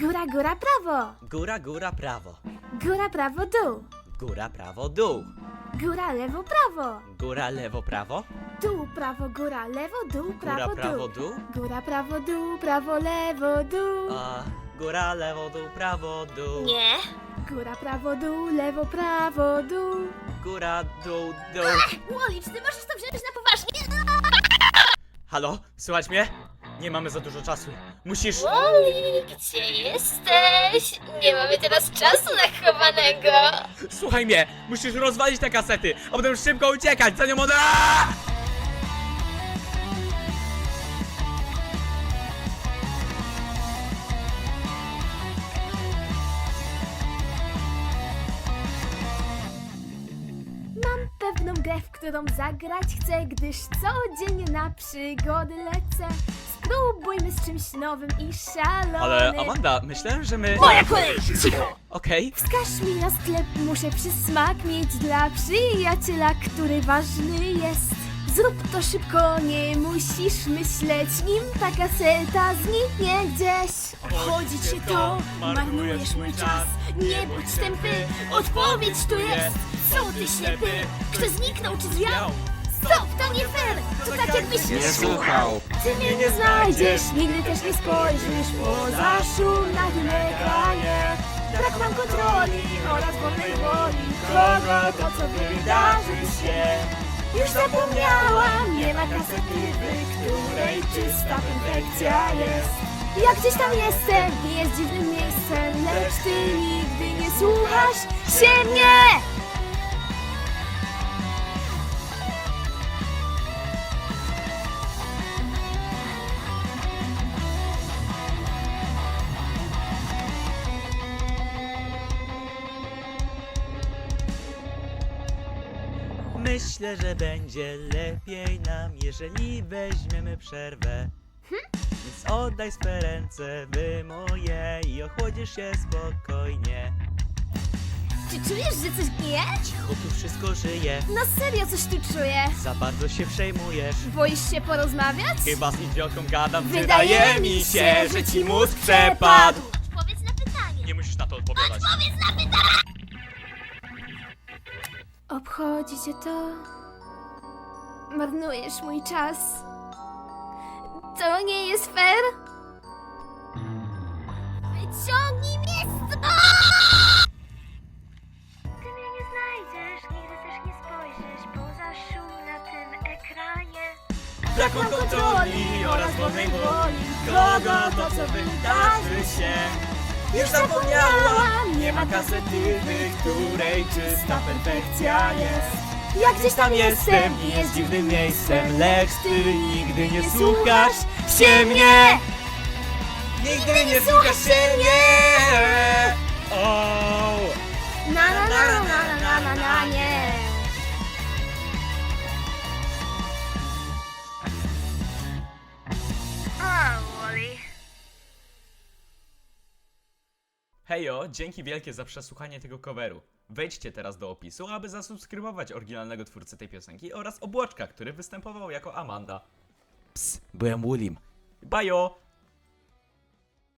Góra, góra, prawo. Góra, góra, prawo. Góra, prawo, dół. Góra, prawo, dół. Góra, lewo, prawo. Góra, lewo, prawo. Dół, prawo, góra, lewo, dół, Góra, prawo, prawo, dół. dół. Góra, prawo, dół, prawo, lewo, dół. A, góra, lewo, dół, prawo, dół. Nie. Góra, prawo, dół, lewo, prawo, dół. Góra, dół, dół. Wally, czy ty możesz to wziąć na poważnie? Halo? Słychać mnie? Nie mamy za dużo czasu. Musisz... Wally, gdzie jesteś? Nie mamy teraz czasu na chowanego. Słuchaj mnie! Musisz rozwalić te kasety, a potem szybko uciekać, zanim ona... Mam pewną grę, w którą zagrać chcę, gdyż codziennie na przygody lecę. Spróbujmy z czymś nowym i szalonym. Ale Amanda, myślałem, że my... Moja kolej! Cicho! Okej, Wskaż mi na sklep, muszę przysmak mieć dla przyjaciela, który ważny jest. Zrób to szybko, nie musisz myśleć, nim ta kaseta zniknie gdzieś. Obchodzi cię to, marnujesz mój czas. Nie bądź tępy, odpowiedź tu jest. Co ty ślepy? Kto zniknął czy zwiał? Jakbyś Nie słuchał. Ty mnie nie znajdziesz, nigdy też nie spojrzysz poza szum na tym ekranie. Brak mam kontroli oraz wolnej woli. Kogo to co wydarzy się? Już zapomniałam, nie ma w której czysta perfekcja jest. Ja gdzieś tam jestem i jest dziwnym miejscem, lecz ty nigdy nie słuchasz się mnie! Myślę, że będzie lepiej nam, jeżeli weźmiemy przerwę. Więc oddaj swe ręce wy moje i ochłodzisz się spokojnie. Czy czujesz, że coś gnije? Cicho tu wszystko żyje, Na serio coś tu czuję. za bardzo się przejmujesz. Boisz się porozmawiać? Chyba z idiotką gadam, Wydaje mi się, że ci mózg przepadł. Odpowiedz na pytanie. Nie musisz na to odpowiadać. Odpowiedz na pytanie! Obchodzi cię to? Marnujesz mój czas. To nie jest fair? Wyciągnij mnie stąd! Ty mnie nie znajdziesz, nigdy też nie spojrzysz poza szum na tym ekranie. Brak mam kontroli oraz wolnej woli. Kogo to co wydarzy się? Już zapomniałam, nie ma kasety, której czysta perfekcja jest. Ja Gdzieś tam jestem i jest dziwnym miejscem, lecz ty nigdy nie słuchasz się mnie! Nigdy nie słuchasz się mnie! Hejo, dzięki wielkie za przesłuchanie tego coveru. Wejdźcie teraz do opisu, aby zasubskrybować oryginalnego twórcę tej piosenki oraz Obłoczka, który występował jako Amanda. Ps, byłem Willim. Bajo!